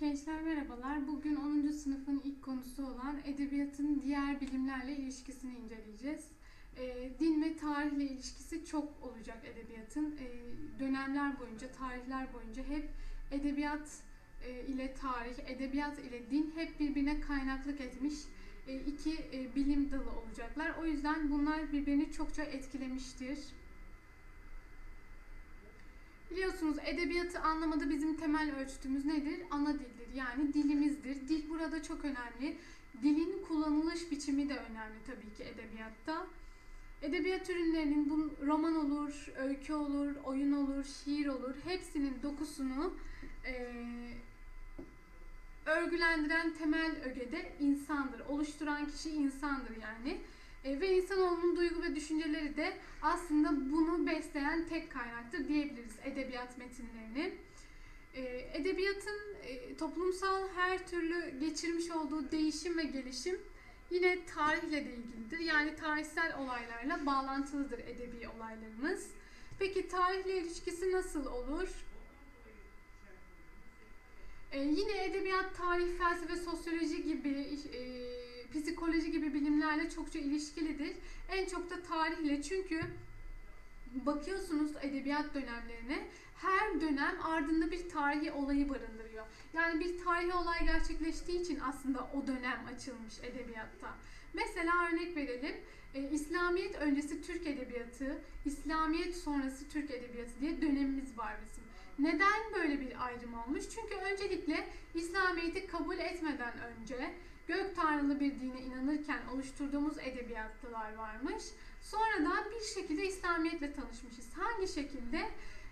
Gençler merhabalar. Bugün 10. sınıfın ilk konusu olan edebiyatın diğer bilimlerle ilişkisini inceleyeceğiz. Ee, din ve tarihle ilişkisi çok olacak edebiyatın. Ee, dönemler boyunca, tarihler boyunca hep edebiyat e, ile tarih, edebiyat ile din hep birbirine kaynaklık etmiş e, iki e, bilim dalı olacaklar. O yüzden bunlar birbirini çokça etkilemiştir. Biliyorsunuz edebiyatı anlamada bizim temel ölçütümüz nedir? Ana dildir. Yani dilimizdir. Dil burada çok önemli. Dilin kullanılış biçimi de önemli tabii ki edebiyatta. Edebiyat ürünlerinin bu roman olur, öykü olur, oyun olur, şiir olur. Hepsinin dokusunu eee, örgülendiren temel öge de insandır. Oluşturan kişi insandır yani. E, ve insanoğlunun duygu ve düşünceleri de aslında bunu besleyen tek kaynaktır diyebiliriz edebiyat metinlerini. E, edebiyatın e, toplumsal her türlü geçirmiş olduğu değişim ve gelişim yine tarihle de ilgilidir. Yani tarihsel olaylarla bağlantılıdır edebi olaylarımız. Peki tarihle ilişkisi nasıl olur? E, yine edebiyat, tarih, felsefe, sosyoloji gibi, e, psikoloji gibi bilimlerle çokça ilişkilidir. En çok da tarihle çünkü bakıyorsunuz edebiyat dönemlerine her dönem ardında bir tarihi olayı barındırıyor. Yani bir tarihi olay gerçekleştiği için aslında o dönem açılmış edebiyatta. Mesela örnek verelim. E, İslamiyet öncesi Türk edebiyatı, İslamiyet sonrası Türk edebiyatı diye dönemimiz var bizim. Neden böyle bir ayrım olmuş? Çünkü öncelikle İslamiyet'i kabul etmeden önce gök tanrılı bir dine inanırken oluşturduğumuz edebiyatlar varmış. Sonradan bir şekilde İslamiyetle tanışmışız. Hangi şekilde?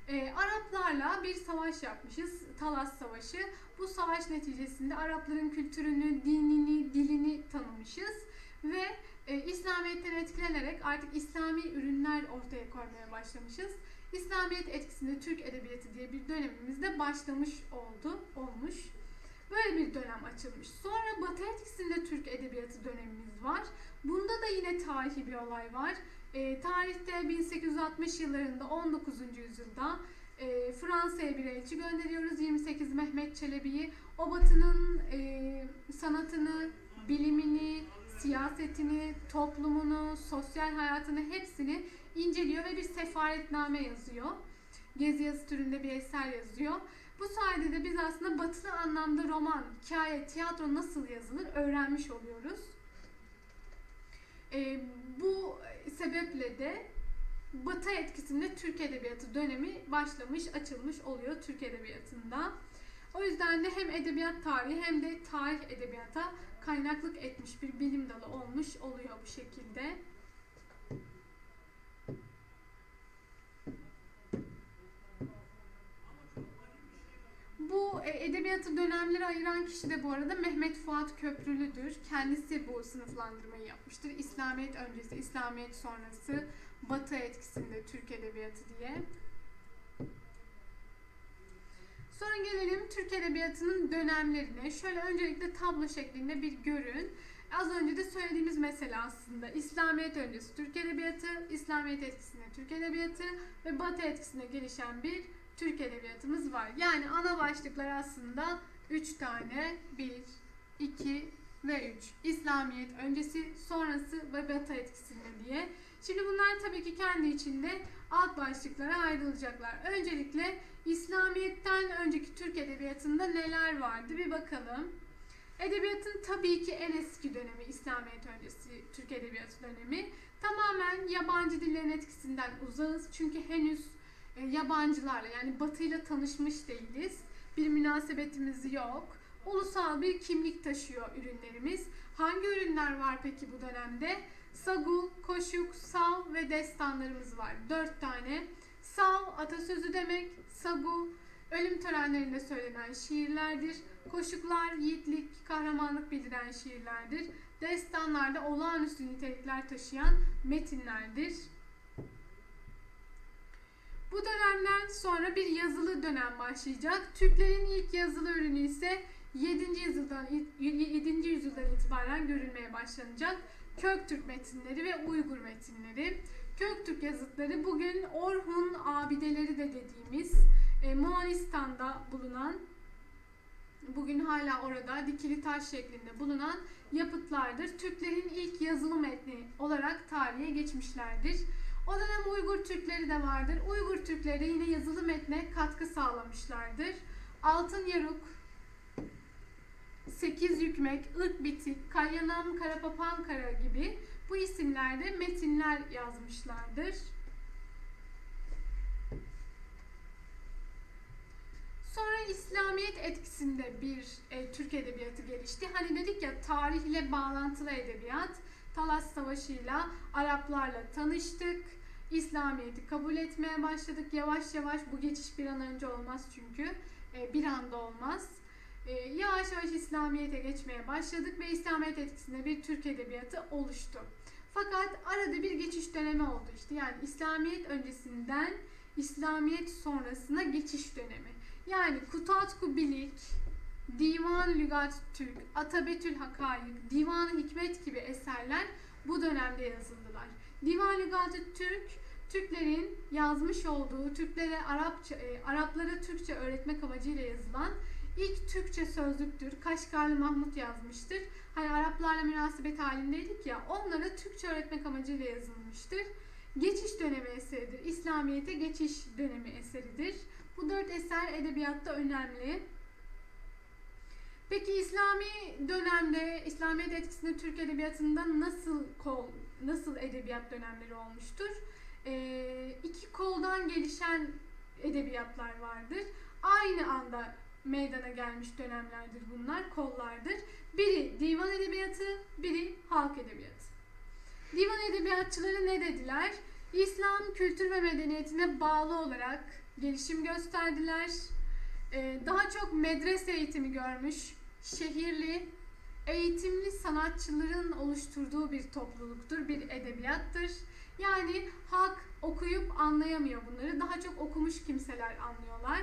Ee, Araplarla bir savaş yapmışız. Talas Savaşı. Bu savaş neticesinde Arapların kültürünü, dinini, dilini tanımışız. Ve e, İslamiyet'ten etkilenerek artık İslami ürünler ortaya koymaya başlamışız. İslamiyet etkisinde Türk Edebiyatı diye bir dönemimiz de başlamış oldu, olmuş. Böyle bir dönem açılmış. Sonra Batı etkisinde Türk Edebiyatı dönemimiz var. Bunda da yine tarihi bir olay var. E, tarihte 1860 yıllarında 19. yüzyılda e, Fransa'ya bir elçi gönderiyoruz. 28 Mehmet Çelebi'yi. O Batı'nın e, sanatını, bilimini, siyasetini, toplumunu, sosyal hayatını hepsini inceliyor ve bir sefaretname yazıyor. Gezi yazı türünde bir eser yazıyor. Bu sayede de biz aslında batılı anlamda roman, hikaye, tiyatro nasıl yazılır öğrenmiş oluyoruz. E, bu sebeple de Batı etkisinde Türk Edebiyatı dönemi başlamış, açılmış oluyor Türk Edebiyatı'nda. O yüzden de hem edebiyat tarihi hem de tarih edebiyata kaynaklık etmiş bir bilim dalı olmuş oluyor bu şekilde. Bu e, edebiyatı dönemlere ayıran kişi de bu arada Mehmet Fuat Köprülü'dür. Kendisi bu sınıflandırmayı yapmıştır. İslamiyet öncesi, İslamiyet sonrası, Batı etkisinde Türk Edebiyatı diye. Sonra gelelim Türk Edebiyatı'nın dönemlerine. Şöyle öncelikle tablo şeklinde bir görün. Az önce de söylediğimiz mesele aslında İslamiyet öncesi Türk Edebiyatı, İslamiyet etkisinde Türk Edebiyatı ve Batı etkisinde gelişen bir Türk Edebiyatımız var. Yani ana başlıklar aslında 3 tane. 1, 2 ve 3. İslamiyet öncesi, sonrası ve Batı etkisinde diye. Şimdi bunlar tabii ki kendi içinde alt başlıklara ayrılacaklar. Öncelikle İslamiyet'ten önceki Türk Edebiyatı'nda neler vardı bir bakalım. Edebiyatın tabii ki en eski dönemi İslamiyet öncesi Türk Edebiyatı dönemi. Tamamen yabancı dillerin etkisinden uzağız. Çünkü henüz yabancılarla yani batıyla tanışmış değiliz. Bir münasebetimiz yok. Ulusal bir kimlik taşıyor ürünlerimiz. Hangi ürünler var peki bu dönemde? Sagu, koşuk, sav ve destanlarımız var. Dört tane. Sav atasözü demek. Sagu ölüm törenlerinde söylenen şiirlerdir. Koşuklar yiğitlik, kahramanlık bildiren şiirlerdir. Destanlar da olağanüstü nitelikler taşıyan metinlerdir. Bu dönemden sonra bir yazılı dönem başlayacak. Türklerin ilk yazılı ürünü ise 7. yüzyıldan 7. yüzyıldan itibaren görülmeye başlanacak. Köktürk metinleri ve Uygur metinleri. Köktürk yazıtları bugün Orhun abideleri de dediğimiz e, Moğolistan'da bulunan bugün hala orada dikili taş şeklinde bulunan yapıtlardır. Türklerin ilk yazılı metni olarak tarihe geçmişlerdir. O dönem Uygur Türkleri de vardır. Uygur Türkleri yine yazılı metne katkı sağlamışlardır. Altın Yaruk, Sekiz Yükmek, Irk Bitik, Kalyanam, Karapapankara gibi bu isimlerde metinler yazmışlardır. Sonra İslamiyet etkisinde bir e, Türk edebiyatı gelişti. Hani dedik ya tarihle bağlantılı edebiyat. Talas Savaşı'yla Araplarla tanıştık. İslamiyet'i kabul etmeye başladık. Yavaş yavaş bu geçiş bir an önce olmaz çünkü. E, bir anda olmaz. E, yavaş yavaş İslamiyet'e geçmeye başladık ve İslamiyet etkisinde bir Türk edebiyatı oluştu. Fakat arada bir geçiş dönemi oldu işte. Yani İslamiyet öncesinden İslamiyet sonrasına geçiş dönemi. Yani Kutatku Bilik, Divan Lügat Türk, Atabetül Hakayık, Divan Hikmet gibi eserler bu dönemde yazıldılar. Divan Lügat Türk, Türklerin yazmış olduğu, Türklere Arapça, e, Araplara Türkçe öğretmek amacıyla yazılan ilk Türkçe sözlüktür. Kaşgarlı Mahmut yazmıştır. Hani Araplarla münasebet halindeydik ya, onlara Türkçe öğretmek amacıyla yazılmıştır. Geçiş dönemi eseridir. İslamiyet'e geçiş dönemi eseridir. Bu dört eser edebiyatta önemli. Peki İslami dönemde, İslamiyet etkisinde Türk edebiyatında nasıl kol, nasıl edebiyat dönemleri olmuştur? Ee, iki koldan gelişen edebiyatlar vardır. Aynı anda meydana gelmiş dönemlerdir bunlar, kollardır. Biri divan edebiyatı, biri halk edebiyatı. Divan edebiyatçıları ne dediler? İslam kültür ve medeniyetine bağlı olarak gelişim gösterdiler. Ee, daha çok medrese eğitimi görmüş, şehirli, eğitimli sanatçıların oluşturduğu bir topluluktur, bir edebiyattır. Yani halk okuyup anlayamıyor bunları. Daha çok okumuş kimseler anlıyorlar.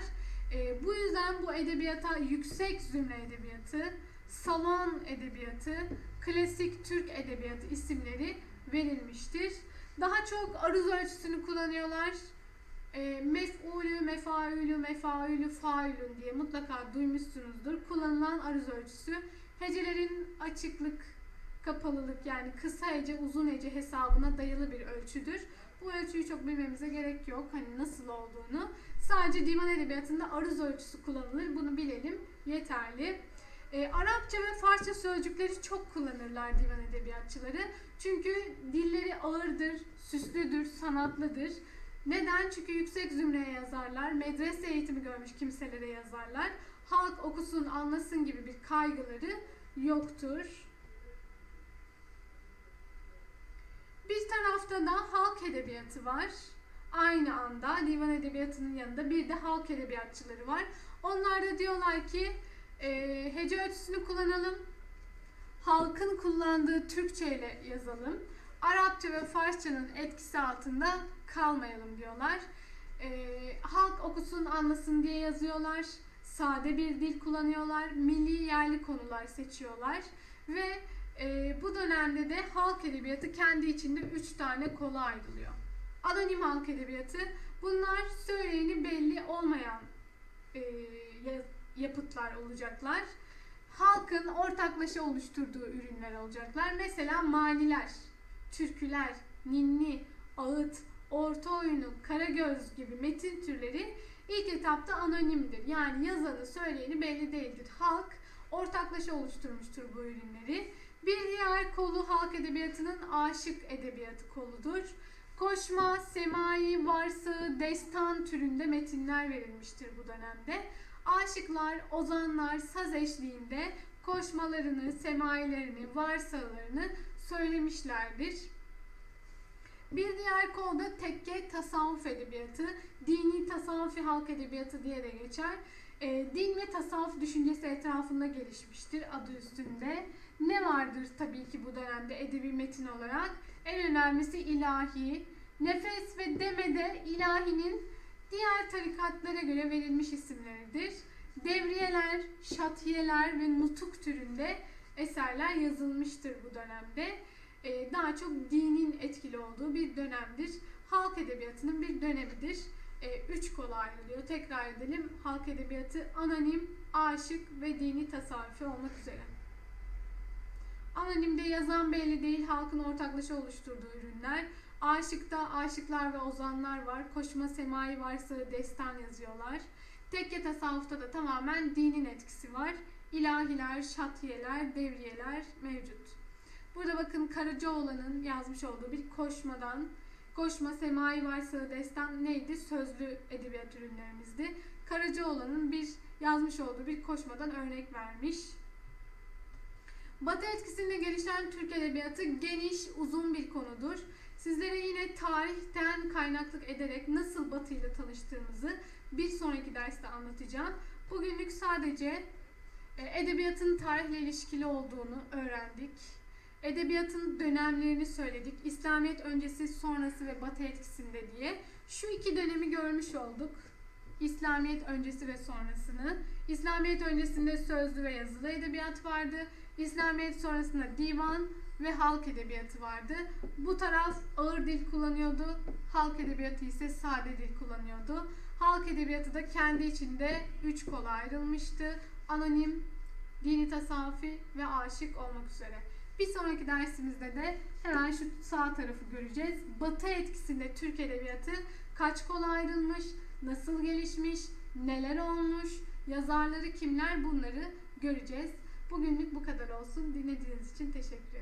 Ee, bu yüzden bu edebiyata yüksek zümre edebiyatı, salon edebiyatı, klasik Türk edebiyatı isimleri verilmiştir. Daha çok aruz ölçüsünü kullanıyorlar. E, mef'ulü, mefaülü, mefaülü, faülün diye mutlaka duymuşsunuzdur. Kullanılan aruz ölçüsü hecelerin açıklık, kapalılık yani kısa hece, uzun hece hesabına dayalı bir ölçüdür. Bu ölçüyü çok bilmemize gerek yok. Hani nasıl olduğunu. Sadece divan edebiyatında aruz ölçüsü kullanılır. Bunu bilelim. Yeterli. E, Arapça ve Farsça sözcükleri çok kullanırlar divan edebiyatçıları. Çünkü dilleri ağırdır, süslüdür, sanatlıdır. Neden? Çünkü yüksek zümreye yazarlar, medrese eğitimi görmüş kimselere yazarlar. Halk okusun, anlasın gibi bir kaygıları yoktur. Bir tarafta da halk edebiyatı var. Aynı anda divan edebiyatının yanında bir de halk edebiyatçıları var. Onlar da diyorlar ki e, hece ölçüsünü kullanalım. Halkın kullandığı Türkçe ile yazalım. Arapça ve Farsçanın etkisi altında kalmayalım diyorlar. E, halk okusun anlasın diye yazıyorlar. Sade bir dil kullanıyorlar. Milli yerli konular seçiyorlar. Ve e, bu dönemde de halk edebiyatı kendi içinde üç tane kola ayrılıyor. Anonim halk edebiyatı. Bunlar söyleyeni belli olmayan e, yapıtlar olacaklar. Halkın ortaklaşa oluşturduğu ürünler olacaklar. Mesela maniler, türküler, ninni, ağıt, orta oyunu, karagöz gibi metin türleri ilk etapta anonimdir. Yani yazanı, söyleyeni belli değildir. Halk ortaklaşa oluşturmuştur bu ürünleri. Bir diğer kolu halk edebiyatının aşık edebiyatı koludur. Koşma, semai, varsı, destan türünde metinler verilmiştir bu dönemde. Aşıklar, ozanlar saz eşliğinde koşmalarını, semailerini, varsalarını söylemişlerdir. Bir diğer kol da tekke tasavvuf edebiyatı, dini tasavvufi halk edebiyatı diye de geçer. E, din ve tasavvuf düşüncesi etrafında gelişmiştir adı üstünde. Ne vardır tabii ki bu dönemde edebi metin olarak? En önemlisi ilahi. Nefes ve demede ilahinin diğer tarikatlara göre verilmiş isimleridir. Devriyeler, şatiyeler ve nutuk türünde eserler yazılmıştır bu dönemde. Ee, daha çok dinin etkili olduğu bir dönemdir. Halk edebiyatının bir dönemidir. e, üç kola ayrılıyor. Tekrar edelim. Halk edebiyatı, anonim, aşık ve dini tasavvufi olmak üzere. Anonimde yazan belli değil, halkın ortaklaşa oluşturduğu ürünler. Aşıkta aşıklar ve ozanlar var. Koşma semai varsa destan yazıyorlar. Tekke tasavvufta da tamamen dinin etkisi var. İlahiler, şatiyeler, devriyeler mevcut. Burada bakın Karacaoğlan'ın yazmış olduğu bir koşmadan Koşma, semai varsa destan neydi? Sözlü edebiyat ürünlerimizdi. Karacaoğlan'ın bir yazmış olduğu bir koşmadan örnek vermiş. Batı etkisinde gelişen Türk edebiyatı geniş, uzun bir konudur. Sizlere yine tarihten kaynaklık ederek nasıl Batı ile tanıştığımızı bir sonraki derste anlatacağım. Bugünlük sadece edebiyatın tarihle ilişkili olduğunu öğrendik. Edebiyatın dönemlerini söyledik. İslamiyet öncesi, sonrası ve Batı etkisinde diye. Şu iki dönemi görmüş olduk. İslamiyet öncesi ve sonrasını. İslamiyet öncesinde sözlü ve yazılı edebiyat vardı. İslamiyet sonrasında divan ve halk edebiyatı vardı. Bu taraf ağır dil kullanıyordu. Halk edebiyatı ise sade dil kullanıyordu. Halk edebiyatı da kendi içinde üç kola ayrılmıştı. Anonim, dini tasavvufi ve aşık olmak üzere. Bir sonraki dersimizde de hemen şu sağ tarafı göreceğiz. Batı etkisinde Türk edebiyatı kaç kola ayrılmış, nasıl gelişmiş, neler olmuş, yazarları kimler bunları göreceğiz. Bugünlük bu kadar olsun. Dinlediğiniz için teşekkür.